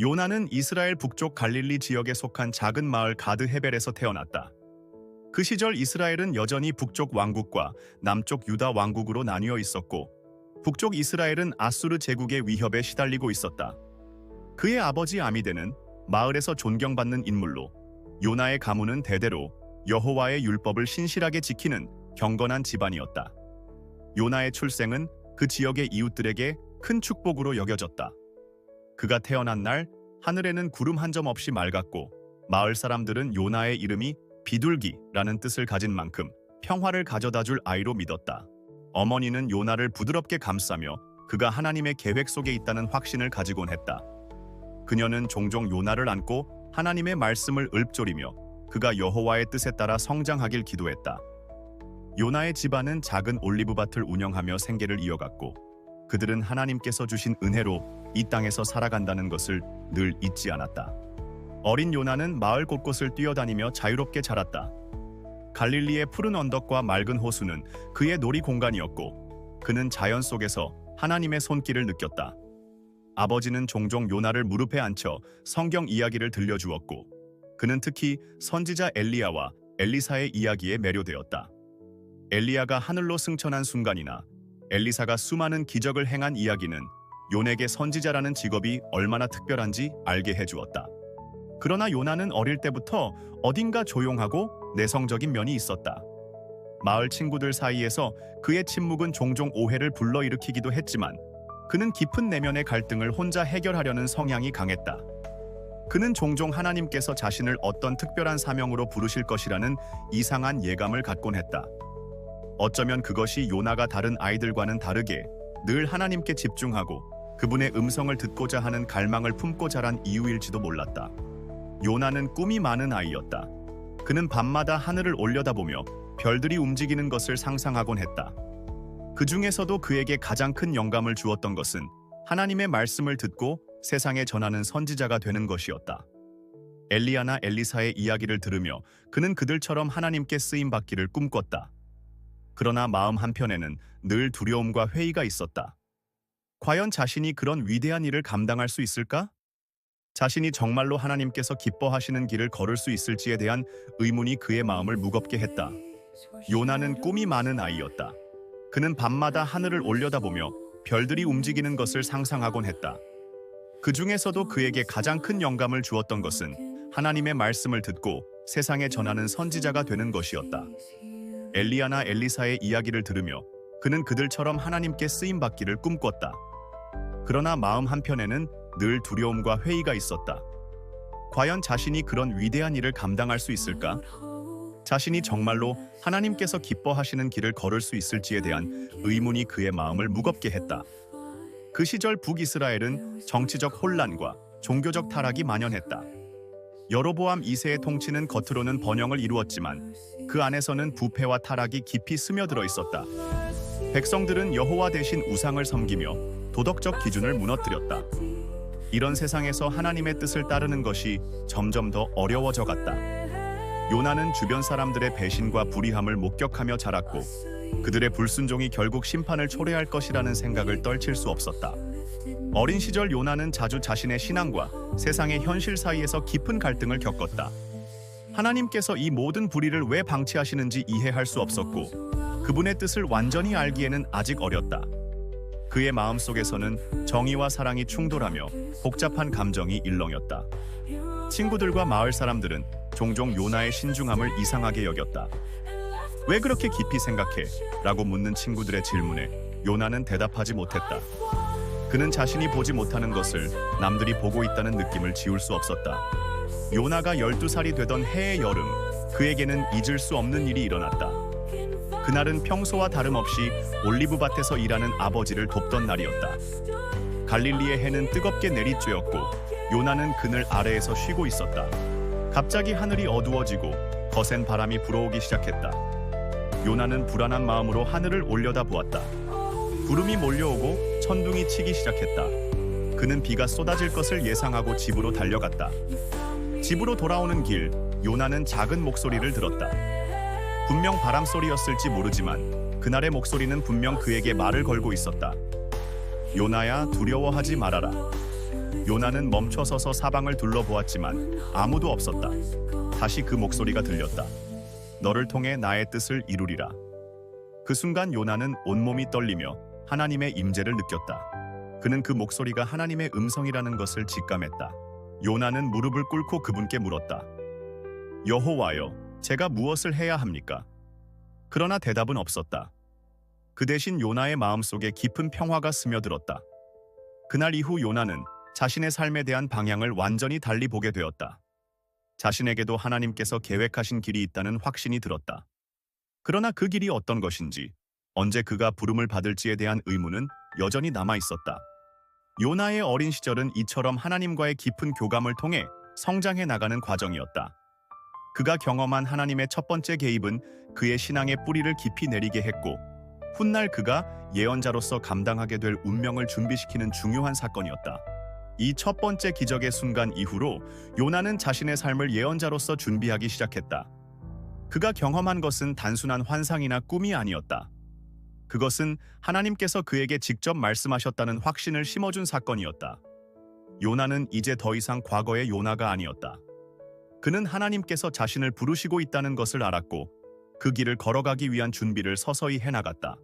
요나는 이스라엘 북쪽 갈릴리 지역에 속한 작은 마을 가드 헤벨에서 태어났다. 그 시절 이스라엘은 여전히 북쪽 왕국과 남쪽 유다 왕국으로 나뉘어 있었고 북쪽 이스라엘은 아수르 제국의 위협에 시달리고 있었다. 그의 아버지 아미데는 마을에서 존경받는 인물로 요나의 가문은 대대로 여호와의 율법을 신실하게 지키는 경건한 집안이었다. 요나의 출생은 그 지역의 이웃들에게 큰 축복으로 여겨졌다. 그가 태어난 날 하늘에는 구름 한 점 없이 맑았고 마을 사람들은 요나의 이름이 비둘기라는 뜻을 가진 만큼 평화를 가져다 줄 아이로 믿었다. 어머니는 요나를 부드럽게 감싸며 그가 하나님의 계획 속에 있다는 확신을 가지곤 했다. 그녀는 종종 요나를 안고 하나님의 말씀을 읊조리며 그가 여호와의 뜻에 따라 성장하길 기도했다. 요나의 집안은 작은 올리브밭을 운영하며 생계를 이어갔고 그들은 하나님께서 주신 은혜로 이 땅에서 살아간다는 것을 늘 잊지 않았다. 어린 요나는 마을 곳곳을 뛰어다니며 자유롭게 자랐다. 갈릴리의 푸른 언덕과 맑은 호수는 그의 놀이 공간이었고 그는 자연 속에서 하나님의 손길을 느꼈다. 아버지는 종종 요나를 무릎에 앉혀 성경 이야기를 들려주었고 그는 특히 선지자 엘리야와 엘리사의 이야기에 매료되었다. 엘리야가 하늘로 승천한 순간이나 엘리사가 수많은 기적을 행한 이야기는 요에게 선지자라는 직업이 얼마나 특별한지 알게 해주었다. 그러나 요나는 어릴 때부터 어딘가 조용하고 내성적인 면이 있었다. 마을 친구들 사이에서 그의 침묵은 종종 오해를 불러일으키기도 했지만 그는 깊은 내면의 갈등을 혼자 해결하려는 성향이 강했다. 그는 종종 하나님께서 자신을 어떤 특별한 사명으로 부르실 것이라는 이상한 예감을 갖곤 했다. 어쩌면 그것이 요나가 다른 아이들과는 다르게 늘 하나님께 집중하고 그분의 음성을 듣고자 하는 갈망을 품고 자란 이유일지도 몰랐다. 요나는 꿈이 많은 아이였다. 그는 밤마다 하늘을 올려다보며 별들이 움직이는 것을 상상하곤 했다. 그 중에서도 그에게 가장 큰 영감을 주었던 것은 하나님의 말씀을 듣고 세상에 전하는 선지자가 되는 것이었다. 엘리야나 엘리사의 이야기를 들으며 그는 그들처럼 하나님께 쓰임 받기를 꿈꿨다. 그러나 마음 한편에는 늘 두려움과 회의가 있었다. 과연 자신이 그런 위대한 일을 감당할 수 있을까? 자신이 정말로 하나님께서 기뻐하시는 길을 걸을 수 있을지에 대한 의문이 그의 마음을 무겁게 했다. 요나는 꿈이 많은 아이였다. 그는 밤마다 하늘을 올려다보며 별들이 움직이는 것을 상상하곤 했다. 그 중에서도 그에게 가장 큰 영감을 주었던 것은 하나님의 말씀을 듣고 세상에 전하는 선지자가 되는 것이었다. 엘리야나 엘리사의 이야기를 들으며 그는 그들처럼 하나님께 쓰임 받기를 꿈꿨다. 그러나 마음 한편에는 늘 두려움과 회의가 있었다. 과연 자신이 그런 위대한 일을 감당할 수 있을까? 자신이 정말로 하나님께서 기뻐하시는 길을 걸을 수 있을지에 대한 의문이 그의 마음을 무겁게 했다. 그 시절 북이스라엘은 정치적 혼란과 종교적 타락이 만연했다. 여로보암 2세의 통치는 겉으로는 번영을 이루었지만 그 안에서는 부패와 타락이 깊이 스며들어 있었다. 백성들은 여호와 대신 우상을 섬기며 도덕적 기준을 무너뜨렸다. 이런 세상에서 하나님의 뜻을 따르는 것이 점점 더 어려워져 갔다. 요나는 주변 사람들의 배신과 불의함을 목격하며 자랐고 그들의 불순종이 결국 심판을 초래할 것이라는 생각을 떨칠 수 없었다. 어린 시절 요나는 자주 자신의 신앙과 세상의 현실 사이에서 깊은 갈등을 겪었다. 하나님께서 이 모든 불의를 왜 방치하시는지 이해할 수 없었고 그분의 뜻을 완전히 알기에는 아직 어렸다. 그의 마음 속에서는 정의와 사랑이 충돌하며 복잡한 감정이 일렁였다. 친구들과 마을 사람들은 종종 요나의 신중함을 이상하게 여겼다. 왜 그렇게 깊이 생각해? 라고 묻는 친구들의 질문에 요나는 대답하지 못했다. 그는 자신이 보지 못하는 것을 남들이 보고 있다는 느낌을 지울 수 없었다. 요나가 12살이 되던 해의 여름, 그에게는 잊을 수 없는 일이 일어났다. 그날은 평소와 다름없이 올리브 밭에서 일하는 아버지를 돕던 날이었다. 갈릴리의 해는 뜨겁게 내리쬐었고 요나는 그늘 아래에서 쉬고 있었다. 갑자기 하늘이 어두워지고 거센 바람이 불어오기 시작했다. 요나는 불안한 마음으로 하늘을 올려다 보았다. 구름이 몰려오고 천둥이 치기 시작했다. 그는 비가 쏟아질 것을 예상하고 집으로 달려갔다. 집으로 돌아오는 길, 요나는 작은 목소리를 들었다. 분명 바람 소리였을지 모르지만 그날의 목소리는 분명 그에게 말을 걸고 있었다. 요나야 두려워하지 말아라. 요나는 멈춰서서 사방을 둘러보았지만 아무도 없었다. 다시 그 목소리가 들렸다. 너를 통해 나의 뜻을 이루리라. 그 순간 요나는 온몸이 떨리며 하나님의 임재를 느꼈다. 그는 그 목소리가 하나님의 음성이라는 것을 직감했다. 요나는 무릎을 꿇고 그분께 물었다. 여호와여, 제가 무엇을 해야 합니까? 그러나 대답은 없었다. 그 대신 요나의 마음속에 깊은 평화가 스며들었다. 그날 이후 요나는 자신의 삶에 대한 방향을 완전히 달리 보게 되었다. 자신에게도 하나님께서 계획하신 길이 있다는 확신이 들었다. 그러나 그 길이 어떤 것인지, 언제 그가 부름을 받을지에 대한 의문은 여전히 남아 있었다. 요나의 어린 시절은 이처럼 하나님과의 깊은 교감을 통해 성장해 나가는 과정이었다. 그가 경험한 하나님의 첫 번째 개입은 그의 신앙의 뿌리를 깊이 내리게 했고, 훗날 그가 예언자로서 감당하게 될 운명을 준비시키는 중요한 사건이었다. 이 첫 번째 기적의 순간 이후로 요나는 자신의 삶을 예언자로서 준비하기 시작했다. 그가 경험한 것은 단순한 환상이나 꿈이 아니었다. 그것은 하나님께서 그에게 직접 말씀하셨다는 확신을 심어준 사건이었다. 요나는 이제 더 이상 과거의 요나가 아니었다. 그는 하나님께서 자신을 부르시고 있다는 것을 알았고 그 길을 걸어가기 위한 준비를 서서히 해나갔다.